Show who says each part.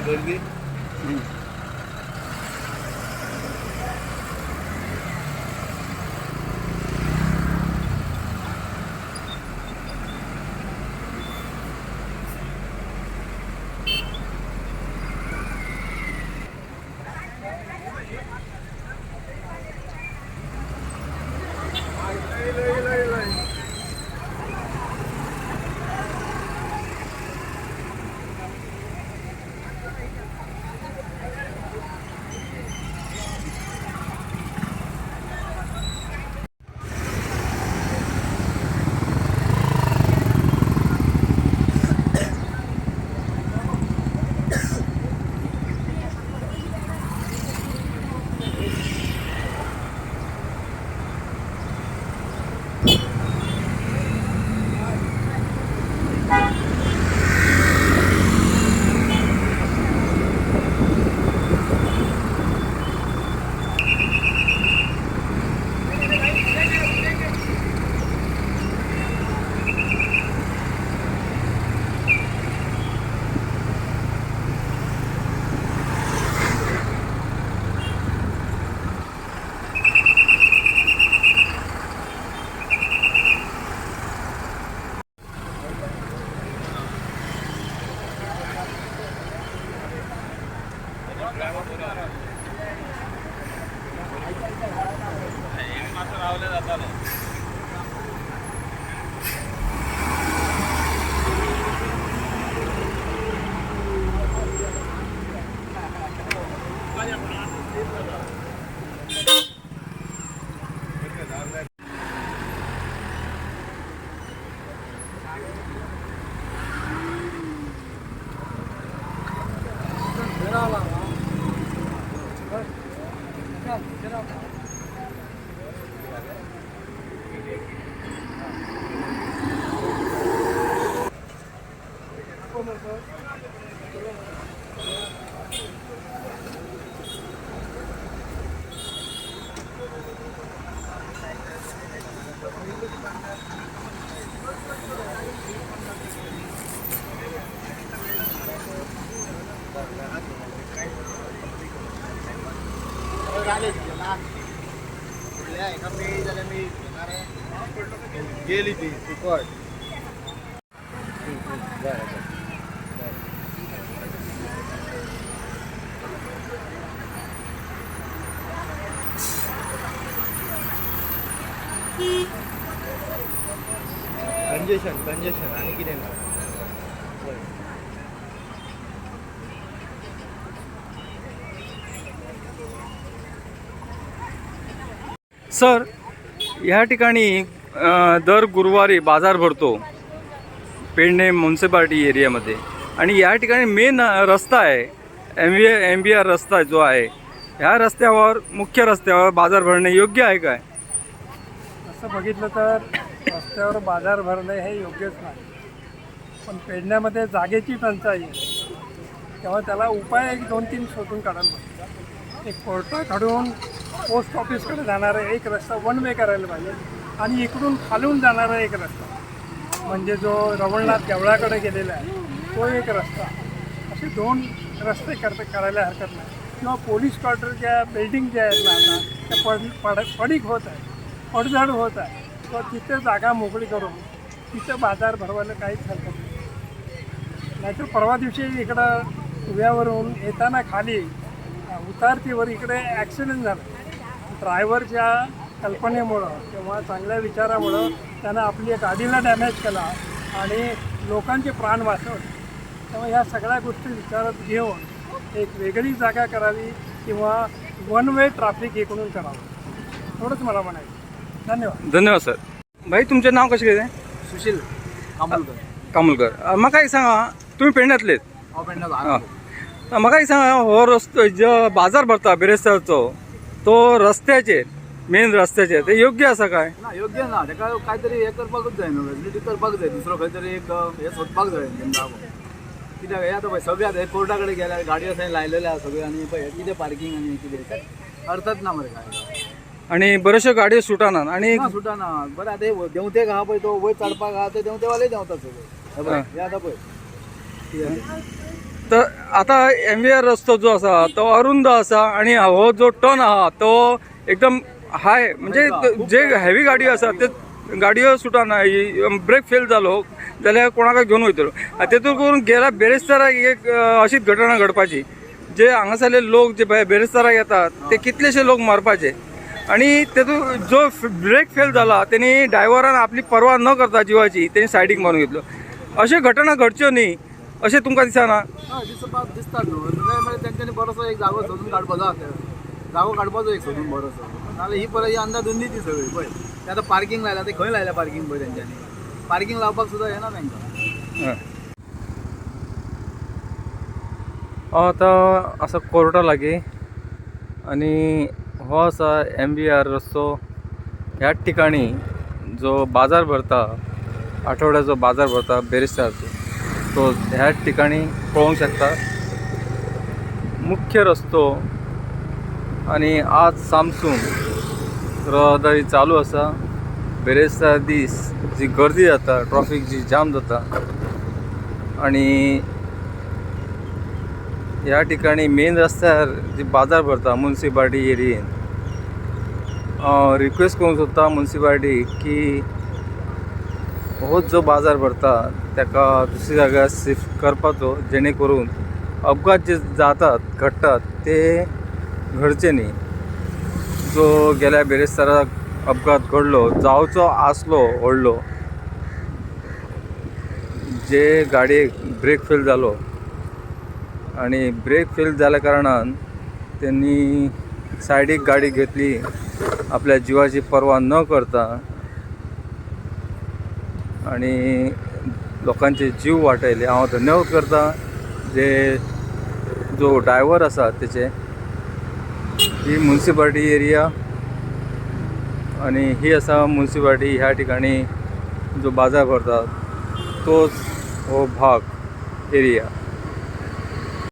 Speaker 1: गर्दी. Yeah. गेली ती फुकट कंजेशन कंजेशन आणि किती नाही
Speaker 2: सर ह्या ठिकाणी दर गुरुवारी बाजार भरतो पेडणे म्युन्सिपाल्टी एरियामध्ये. आणि या ठिकाणी मेन रस्ता आहे M B M B R रस्ता जो आहे ह्या रस्त्यावर मुख्य रस्त्यावर बाजार भरणे योग्य आहे काय?
Speaker 3: असं बघितलं तर रस्त्यावर बाजार भरणे हे योग्यच नाही. पण पेडण्यामध्ये जागेची टंचाई आहे. तेव्हा त्याला उपाय एक दोन तीन शोधून काढायला एक एक कोर्टाकडून पोस्ट ऑफिसकडे जाणारा एक रस्ता वन वे करायला पाहिजे. आणि इकडून खालून जाणारा एक रस्ता. म्हणजे जो रवळनाथ देवळाकडे गेलेला आहे तो एक रस्ता. असे दोन रस्ते करता करायला हरकत नाही. किंवा पोलीस क्वार्टरच्या बिल्डिंग ज्या आहेत ना आता त्या पड पड पडीक होत आहे पडझड होत आहे. किंवा तिथे जागा मोकळी करून तिथं बाजार भरवायला काहीच हरकत नाही. नाहीतर परवा दिवशी इकडं उभ्यावरून येताना खाली उतारतीवर इकडे ॲक्सिडेंट झाला. ड्रायव्हरच्या कल्पनेमुळं किंवा चांगल्या विचारामुळं त्यानं आपली गाडीला डॅमेज केला आणि लोकांचे प्राण वाचवले. त्यामुळे ह्या सगळ्या गोष्टी विचारात घेऊन एक वेगळी जागा करावी किंवा वन वे ट्रॅफिक इकडून करावं. एवढंच मला म्हणायचं. धन्यवाद.
Speaker 2: धन्यवाद सर. भाई तुमचे नाव कसे आहे
Speaker 1: सुशील कामलकर.
Speaker 2: कामुलकर. अ, म्हाका एक सांगा तुम्ही पेडण्यातलेत
Speaker 1: हांव
Speaker 2: हां. तर म्हाका एक सांगा हो रस्तो जो बाजार भरता बिरेस्तारचो तो रस्त्याचेर मेन रस्त्याचेर ते योग्य आसा काय?
Speaker 1: ना योग्य ना. तेका काहीतरी हे करपाकूच जाय न्हू फॅसिलिटी करपाक जाय दुसरो खंय तरी एक हे सोदपाक जाय तेंका कित्याक हे आतां पळय सगळे आतां कोर्टा कडेन गेल्यार गाडयो थंय लायलेले आहा सगळे आनी पळय कितें पार्किंग आनी कितें अर्थच ना मरे काय.
Speaker 2: आणि बऱ्याचशा गाडयो सुटानात आणि
Speaker 1: ना सुटाना. बरें आतां हे देंवतेक आहा पळय तो वयर चडपाक आहा ते देंवतेवाले देंवतात सगळे हे पळय, हे. आतां पळय कितें.
Speaker 2: तर आता एम व्ही आर रस्तो जो असा तो अरुंद असा आणि हो जो टर्न आहा तो एकदम हाय म्हणजे जे हेवी गाडी आसा ते गाडयो सुटाना ब्रेक फेल जालो हो, जाल्यार कोणाक घेवन वयतलो आनी तेतून करून गेल्या बेरेस्ताराक एक अशीच घटना घडपाची जे हांगासरले लोक जे बेरेस्ताराक येतात ते कितलेशे लोक मारपाचे आणि तेतून जो ब्रेक फेल झाला त्यांनी ड्रायव्हरान आपली पर्वा न करता जिवाची त्यांनी सायडीक मारून घेतलो. अशे घटना घडच्यो न्ही अशें तुमकां दिसना?
Speaker 1: हा दिसपाक दिसतात न्हू म्हणजे तेंच्यांनी बरोसो एक जागो सोदून काडपाचो आसा जागो काडपाचो एक सोदून बरोसो नाल्यार ही परत ही अंदाज धुंदी ती सगळी पळय ते आतां पार्किंग लायला ते खंय पार्किंग पळय तेंच्यांनी पार्किंग लावपाक सुद्दां येना तेंकां
Speaker 2: आता असा कोर्टा लागी. आणि हो असा एम बी आर रस्तो ह्याच ठिकाणी जो बाजार भरता आठवड्याचो बाजार भरता बेरिस्तारचो तो ह्या ठिकाणी पळोवंक शकता. मुख्य रस्तो आणि आज सामसून रहदारी चालू असा. बेरेस्तार दीस जी गर्दी जाता ट्रॉफिक जी जाम जाता. आणि ह्या ठिकाणी मेन रस्त्यार जी बाजार भरता मुन्सिपाल्टी एरियेन रिक्वेस्ट करूंक सोदता मुन्सिपाल्टी की हो जो बाजार भरता ताका दुसरी जाग्यार शिफ्ट करपाचो जेणे करून अपघात जे जातात घडटात ते घडचे न्ही जो गेल्या बेरेस्ताराक अपघात घडलो जावचो आसलो व्हडलो जे गाडयेक ब्रेक फेल जालो आणि ब्रेक फेल जाल्या कारणान त्यांनी सायडीक गाडी घेतली आपल्या जिवाची पर्वा न करता आणि लोकांचे जीव वाटयले. हांव धन्यवाद करता जे जो ड्रायव्हर आसा तेचे. ही मुन्सिपाल्टी एरिया आणि ही आसा मुन्सिपाल्टी ह्या ठिकाणी जो बाजार भरता तोच हो भाग एरिया.